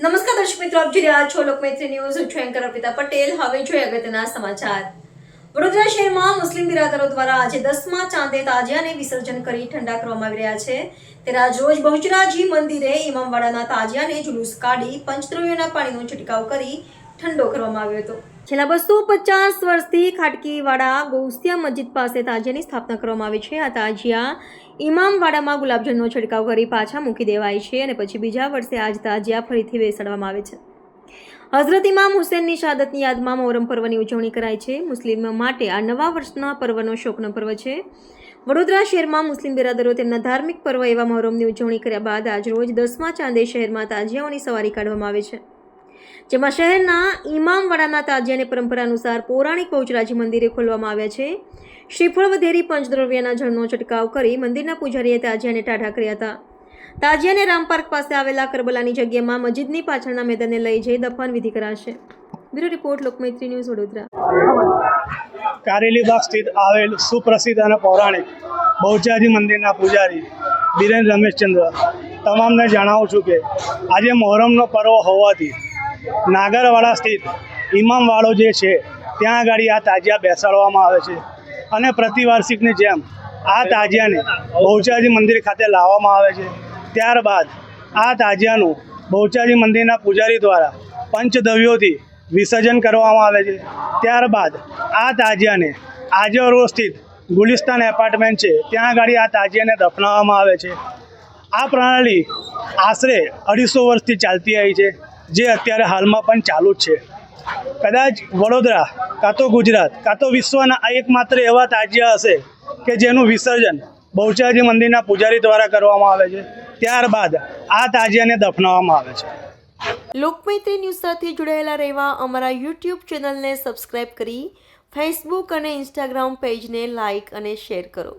નમસ્કાર દર્શક મિત્રો, આપ જોઈ રહ્યા છો લોકમૈત્રી ન્યૂઝ. હું અર્પિતા પટેલ. હવે જોઈએ અગત્યના સમાચાર. વડોદરા શહેરમાં મુસ્લિમ બિરાદરો દ્વારા આજે દસમા ચાંદે તાજિયાને વિસર્જન કરી ઠંડા કરવામાં આવી રહ્યા છે. તેના રોજ બહુચરાજી મંદિરે ઇમામવાડાના તાજિયાને જુલુસ કાઢી પંચદ્રવ્યોના પાણીનો છંટકાવ કરી ઠંડો કરવામાં આવ્યો હતો. છેલ્લા બસો પચાસ વર્ષથી ખાટકીવાડા ગૌસિયા મસ્જિદ પાસે તાજિયાની સ્થાપના કરવામાં આવી છે. આ તાજિયા ઇમામવાડામાં ગુલાબજળનો છંટકાવ કરી પાછા મૂકી દેવાય છે અને પછી બીજા વર્ષે આજ તાજિયા ફરીથી બેસાડવામાં આવે છે. હઝરત ઇમામ હુસેનની શહાદતની યાદમાં મોહરમ પર્વની ઉજવણી કરાય છે. મુસ્લિમ માટે આ નવા વર્ષના પર્વનો શોકનો પર્વ છે. વડોદરા શહેરમાં મુસ્લિમ બિરાદરો તેમના ધાર્મિક પર્વ એવા મોહરમની ઉજવણી કર્યા બાદ આજ રોજ દસમા ચાંદે શહેરમાં તાજિયાઓની સવારી કાઢવામાં આવે છે. જેમાં શહેરના ઇમામવાડાના તાજિયાની પરંપરા અનુસાર પૌરાણિક બહુચરાજી મંદિરે ખોલવામાં આવ્યા છે. શ્રીફળ વધેરી પંચદ્રવ્યના જળનો છંટકાવ કરી મંદિરના પૂજારીએ તાજિયાને ટાઢા કર્યા હતા. તાજિયાને રામ પાસે આવેલા કરબલાની જગ્યામાં મસ્જિદની પાછળના મેદાને લઈ જઈ દફન વિધિ કરાશે. Bureau report, Lokmaitri news Vadodara. Karelibaug સ્થિત આવેલ સુપ્રસિદ્ધ અને પૌરાણિક બહુચારી મંદિરના પૂજારી બિરેન રમેશચંદ્ર. તમામને જણાવું છું કે આજે મોહરમનો પર્વ હોવાથી નાગરવાડા સ્થિત ઇમામવાડો જે છે, ત્યાં આગળ આ તાજિયા બેસાડવામાં આવે છે. અને પ્રતિવાર્ષિકની જેમ આ તાજિયાને બહુચાજી મંદિર ખાતે લાવવામાં આવે છે. ત્યારબાદ આ તાજિયાનું બહુચાજી મંદિરના પૂજારી દ્વારા પંચદવ્યોથી વિસર્જન કરવામાં આવે છે. ત્યારબાદ આ તાજિયાને આજે રોડ સ્થિત ગુલિસ્તાન એપાર્ટમેન્ટ છે, ત્યાં આગળ આ તાજિયાને દફનાવવામાં આવે છે. આ પ્રણાલી આશરે અઢીસો વર્ષથી ચાલતી આવી છે. જે અત્યારે હાલમાં પણ ચાલુ જ છે. કદાચ વડોદરા કાં તો ગુજરાત, કાં તો વિશ્વના આ એકમાત્ર એવા તાજિયા હશે કે જેનું વિસર્જન બહુચરાજી મંદિરના પૂજારી દ્વારા કરવામાં આવે છે. ત્યારબાદ આ તાજિયાને દફનાવવામાં આવે છે. લોકમૈત્રી ન્યૂઝ સાથે જોડાયેલા રહેવા અમારા યુટ્યુબ ચેનલને સબસ્ક્રાઇબ કરી, ફેસબુક અને ઇન્સ્ટાગ્રામ પેજને લાઇક અને શેર કરો.